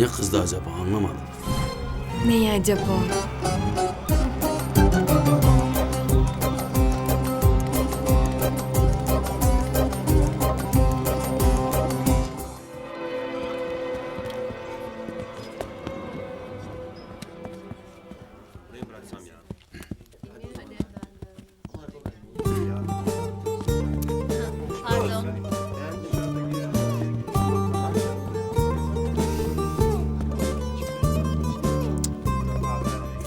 niye kızdı acaba anlamadım. Ne acaba?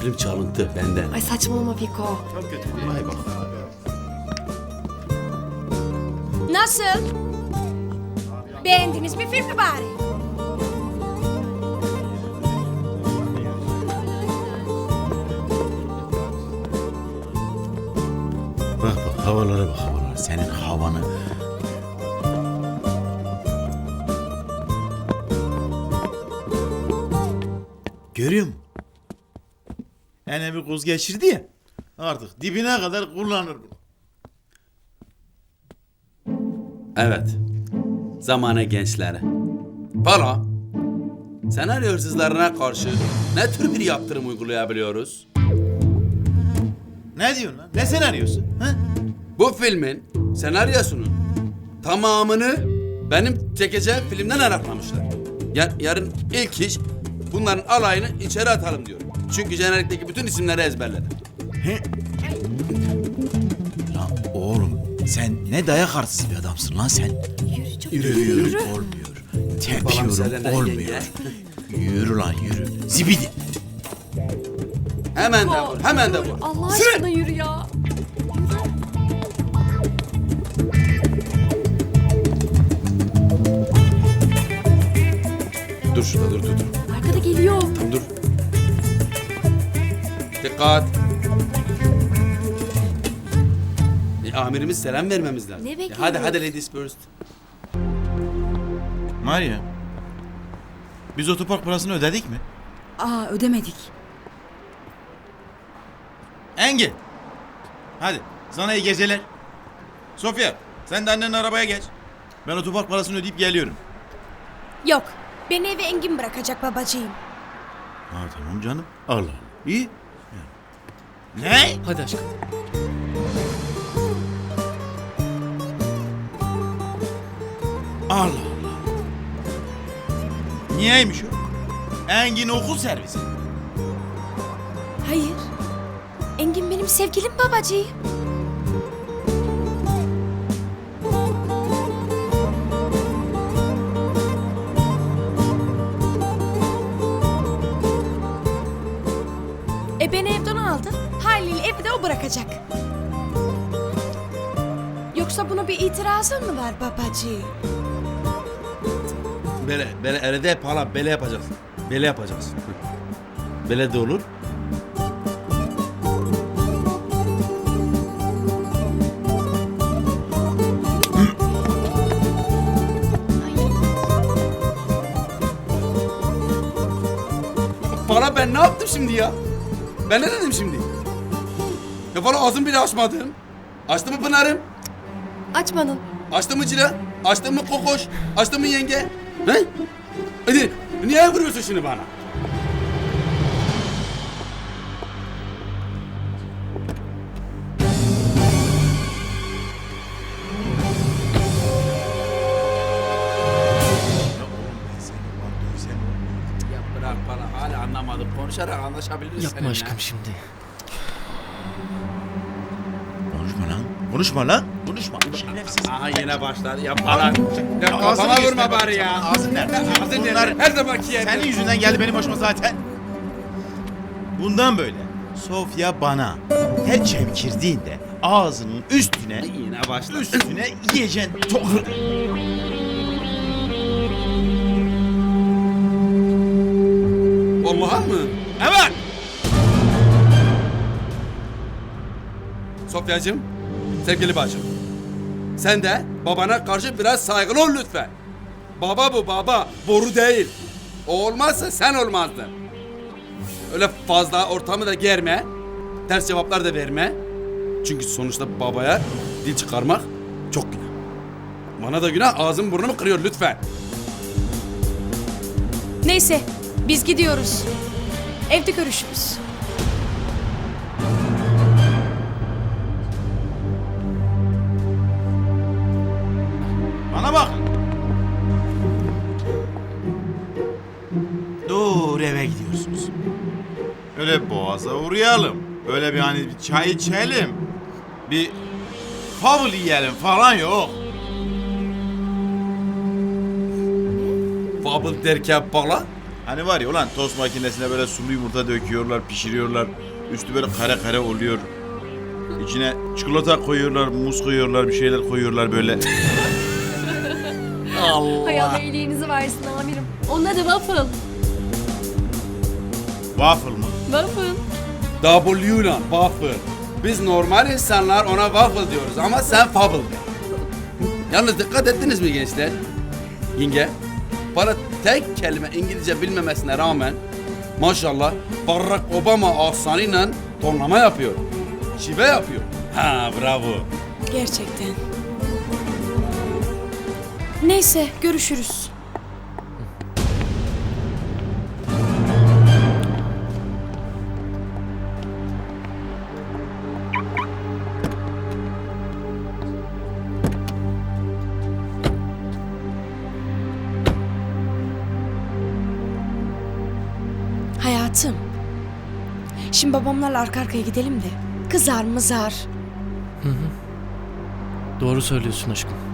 Film çalıntı benden. Ay saçmalama Fiko. Vay bak. Nasıl? Beğendiniz mi filmi bari? Bak bak havalara bak havalara. Senin havanı. Görüyor musun? Ene bir kuz geçirdi ya. Artık dibine kadar kullanır bunu. Evet. Zamane gençleri. Bana senaryo hırsızlarına karşı ne tür bir yaptırım uygulayabiliyoruz? Ne diyorsun lan? Ne senaryosu? Ha? Bu filmin senaryosunun tamamını benim çekeceğim filmden araklamışlar. Ya, yarın ilk iş bunların alayını içeri atalım diyorum. Çünkü jenerikteki bütün isimleri ezberledim. Lan oğlum sen ne dayak artısı bir adamsın lan sen. Yürüyorum olmuyor. Falan söyle Tepiyorum olmuyor. Yürü lan yürü. Zibidi. Hemen de vur, hemen de vur. Allah aşkına yürü ya. Dur şurada dur dur dur. Arkada geliyor. Dur. Dikkat. E, amirimiz selam vermemiz lazım. Ne E, bekliyoruz? hadi hadi ladies first. Maria. Biz otopark parasını ödedik mi? Aa ödemedik. Engin. Hadi sana iyi geceler. Sofya sen de annenin arabaya geç. Ben otopark parasını ödeyip geliyorum. Yok. Beni eve Engin bırakacak babacığım. Ha tamam canım. Allah Allah. İyi. Ne? Hadi aşkım. Allah Allah. Niyeymiş o? Engin okul servisi. Hayır. Engin benim sevgilim babacığım. E beni evden aldı. O bırakacak. Yoksa buna bir itirazın mı var babacığım? Böyle, böyle erede hep hala bele yapacağız. Bele yapacağız. Bele de olur. Bana ben ne yaptım şimdi ya? Ben ne dedim şimdi? Ya falan ağzımı bile açmadım. Açtı mı Pınar'ım? Açmadın. Açtı mı Cila? Açtı mı Kokoş? Açtı mı yenge? He? Hadi niye vuruyorsun şimdi bana? Ya bırak bana hala anlamadım. Konuşarak anlaşabiliriz Yapma aşkım şimdi. Konuşma lan. Konuşma lan. Konuşma. Şerefsiz. Aha yine başladı. Yapma lan. Ya kafama vurma bari ya. Ağzın nerede? Ağzın Bunlar- nerede? Her zamanki yerde. Senin yüzünden geldi benim başıma zaten. Bundan böyle Sofya bana her çemkirdiğinde ağzının üstüne Yine başladı. üstüne yiyeceksin tokat. Vallahi mı? Evet. Sofyacığım, sevgili bacım. Sen de babana karşı biraz saygılı ol lütfen. Baba bu baba, boru değil. O olmazsa sen olmazdın. Öyle fazla ortamı da germe. Ters cevaplar da verme. Çünkü sonuçta babaya dil çıkarmak çok günah. Bana da günah ağzım burnumu kırıyor lütfen. Neyse Biz gidiyoruz. Evde görüşürüz. Öyle boğaza uğrayalım. Böyle bir hani bir çay içelim. Bir favl yiyelim falan yok. Fabıl derken bala. Hani var ya ulan tost makinesine böyle sulu yumurta döküyorlar, pişiriyorlar. Üstü böyle kare kare oluyor. İçine çikolata koyuyorlar, muz koyuyorlar, bir şeyler koyuyorlar böyle. Hay Allah iyiliğinizi versin amirim. Onun adı Waffle. Waffle mı? Waffle. W lan waffle. Biz normal insanlar ona waffle diyoruz ama sen fable de. Yalnız dikkat ettiniz mi gençler? Yenge, bana tek kelime İngilizce bilmemesine rağmen maşallah Barack Obama aksanıyla tonlama yapıyor. Şive yapıyor. Ha bravo. Gerçekten. Neyse görüşürüz. Şimdi babamlarla arka arkaya gidelim de. Kızar mızar. Doğru söylüyorsun aşkım.